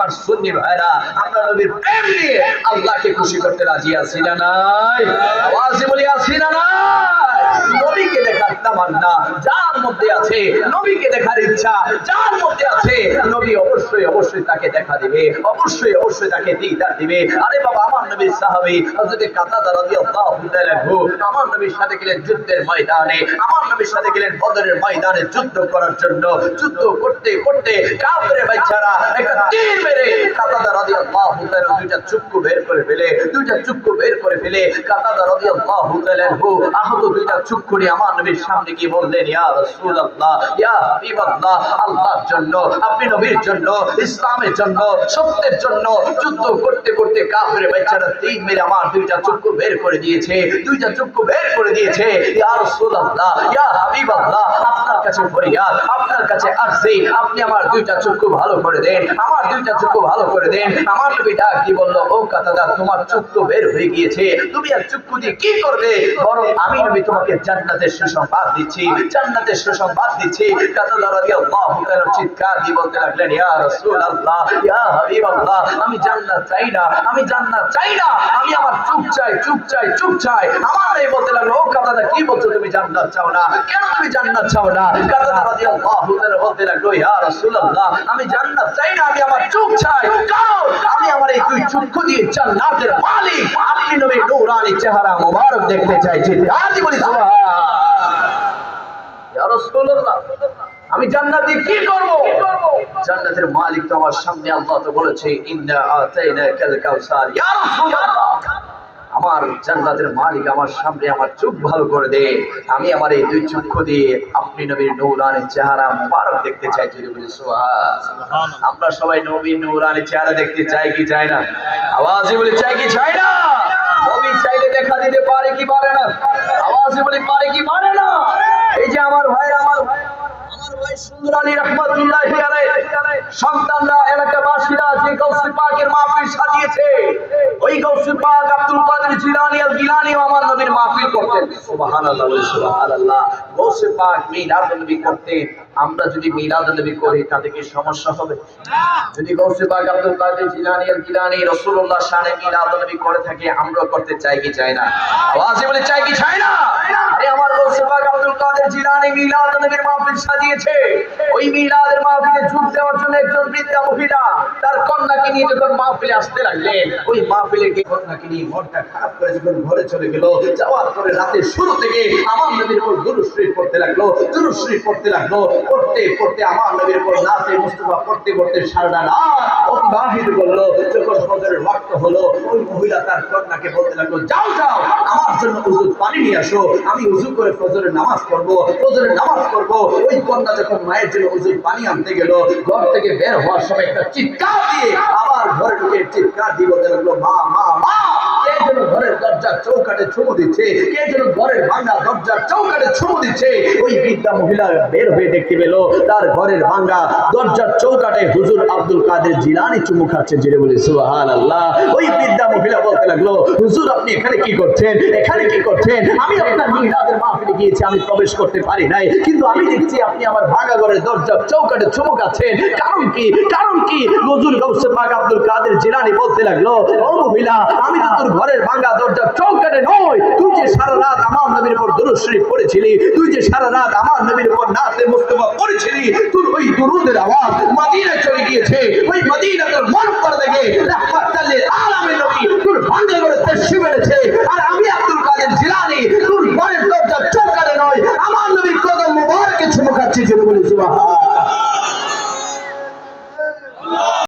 আমার সুন্নি ভাইরা, আমরা নবীর প্রেম নিয়ে আল্লাহকে খুশি করতে রাজি আছি না নাই? আওয়াজে বলি, আছি না নাই? নবীকে দেখার তামান্না যার মধ্যে আছে, নবীকে দেখার ইচ্ছা। যার মধ্যে আছে, নবী অবশ্যই অবশ্যই তাকে দেখা দিবে। অবশ্যই অবশ্যই তাকে দিদার দিবে। আরে বাবা, আমার নবীর সাহাবী, হযরত কাতাদা রাদিয়াল্লাহু তাআলা আমার নবীর সাথে গেলেন যুদ্ধের ময়দানে। আমার নবীর সাথে গেলেন বদরের ময়দানে যুদ্ধ করার জন্য। যুদ্ধ করতে করতে কাফের বাচ্চারা একটা তীর মেরে কাতাদা রাদিয়াল্লাহু তাআলা দুইটা চক্ষু বের করে ফেলে, দুইটা চক্ষু বের করে ফেলে কাতাদা রাদিয়াল্লাহু তাআলা আহত দুইটা চক্ষু নিয়ে আমার নবীর সামনে গিয়ে বললেন, ইয়া আল্লাহর জন্য, আপনি নবীর জন্য, ইসলামের জন্য, সত্যের জন্য যুদ্ধ করতে করতে কাফের বেচারা তিন মেরে আমার দুইটা চক্ষু বের করে দিয়েছে, দুইটা চক্ষু বের করে দিয়েছে। ইয়া রাসূলুল্লাহ, ইয়া হাবিবাল্লাহ, আপনার কাছে ফরিয়াদ, আপনার কাছে আরজি, আপনি আমার দুইটা চক্ষু ভালো করে দেন, আমার দুইটা চক্ষু ভালো করে দেন। আমার নবী ডাক দিয়ে বলল, ও কাতাদা, তোমার চক্ষু বের হয়ে গিয়েছে, তুমি আর চক্ষু দিয়ে কি করবে? বরং আমি নবী তোমাকে জান্নাতের সুসংবাদ দিচ্ছি, জান্নাতের সুসংবাদ দিচ্ছি। কাতাদা রাদিয়াল্লাহু তাআলা চিৎকার দিয়ে বলতে লাগলেন, ইয়া রাসূলুল্লাহ, ইয়া হাবিবাল্লাহ, আমি জান্নাত চাই না, আমি জান্নাত চাই না, আমি আমার চুপ চাই চুপ চাই চুপ চাই। আমার নবী বলতে লাগল, ও কাতাদা, কি বলছো তুমি জান্নাত চাও না? কেন তুমি জান্নাত চাও না? আমি জান্নাত চাই না, আমি আমার চুপ চাই। আমি আমার এই দুই চক্ষু দিয়ে জান্নাতের মালিক। আপনি নবী নূরানি চেহারা মোবারক দেখতে চাইছি আজ বলি সুবহান ইয়া রাসূলুল্লাহ, আমি জান্নাতে কি করব? জান্নাতের মালিক তো আমার সামনে আল্লাহ তো বলেছে, ইন্না আতাইনাকাল কাউসার। ইয়া রাসূলুল্লাহ। আমার জান্নাতের মালিক আমার সামনে আমার চোখ ভালো করে দে। আমি আমার এই দুই চক্ষু দিয়ে আপনি নবীর নূরানি চেহারা মুবারক দেখতে চাই যদি বলি আমরা সবাই নবীর নূরানি চেহারা দেখতে চাই কি চাই না? আওয়াজে বলে চাই কি চাই না? নবী চাইলে দেখা দিতে পারে কি পারে না? আওয়াজে বলে পারে কি পারে না? এই যে আমার ভাই আমার ভাই আমার ভাই সুন্দর আলী রহমতুল্লাহি সন্তানরা এলাকাবাসীরা যে গৌসে পাকের মাহফিল সাজিয়েছে ওই গৌসে পাক আব্দুল কাদের জিলানী আল গিলানী আমার নবীর মাহফিল মিলাদ করি, তাতে কি সমস্যা না? আওয়াজে খারাপ করে যখন ঘরে চলে গেল, যাওয়ার পরে রাতের শুরু থেকে আমার নবীর উপর দুরুদ শরীফ পড়তে লাগল দুরুদ শরীফ পড়তে লাগল, পড়তে পড়তে আমার নবীর উপর নাতে মুস্তফা পড়তে পড়তে সারাটা রাত অতিবাহিত করল। যখন ফজরের ওয়াক্ত হলো, ওই মহিলা তার কন্যাকে বলতে লাগল, যাও যাও, আমার জন্য উজু পানি নিয়ে আসো, আমি উজু করে ফজরের নামাজ পড়ব, ফজরের নামাজ পড়ব। ওই কন্যা যখন মায়ের জন্য উজুর পানি আনতে গেল, ঘর থেকে বের হওয়ার সময় একটা চিৎকার দিয়ে আবার ঘরে ঢুকে চিৎকার দিয়ে বলতে লাগল, মা মা মা। যেন ঘরের দরজার চৌকাটে দিচ্ছে, কে যেন ঘরের ভাঙা দরজার চৌকাটে দিচ্ছে, ওই বৃদ্ধা মহিলা বের হয়ে দেখতে পেল, তার ঘরের ভাঙা দরজার চৌকাটে হুজুর আব্দুল কাদের জিলানি চুমু খাচ্ছে বলে সুবহান আল্লাহ ওই বৃদ্ধা মহিলা বলতে লাগল, হুজুর, আপনি এখানে কি করছেন? এখানে কি করছেন? আমি আপনার মাহফিলে গিয়েছি, আমি প্রবেশ করতে পারি নাই, কিন্তু আমি দেখছি আপনি আমার ভাঙা ঘরের দরজার চৌকাটে চুমু খাচ্ছেন। কারণ কি? কারণ কি? হুজুর গৌসে পাক আব্দুল কাদের জিলানি বলতে লাগল, ও মহিলা, আমি তো তোর ঘরের ভাঙা দরজার চৌকাটে নই তুই যে সারা রাত আমার নবীর উপর দুরূদ শরীফ পড়েছিলি, তুই যে সারা রাত আমার নবীর উপর নাতে মুস্তফা পড়েছিলি, তোর ওই দুরুদের আওয়াজ মদিনায় চলে গিয়েছে। ওই মদিনা তোর মন করে দেখে রাহমাতাল লিল আলামিন নবী তোর ভাঙা ঘরে তেশি মেরেছে। আর আমি আব্দুল কাদের জিলানি, তোর ঘরের দরজার চৌকাটে নয়। আমার নবীর কদম মুবারকে চুমু খাচ্ছি জন্য বলি সুবহান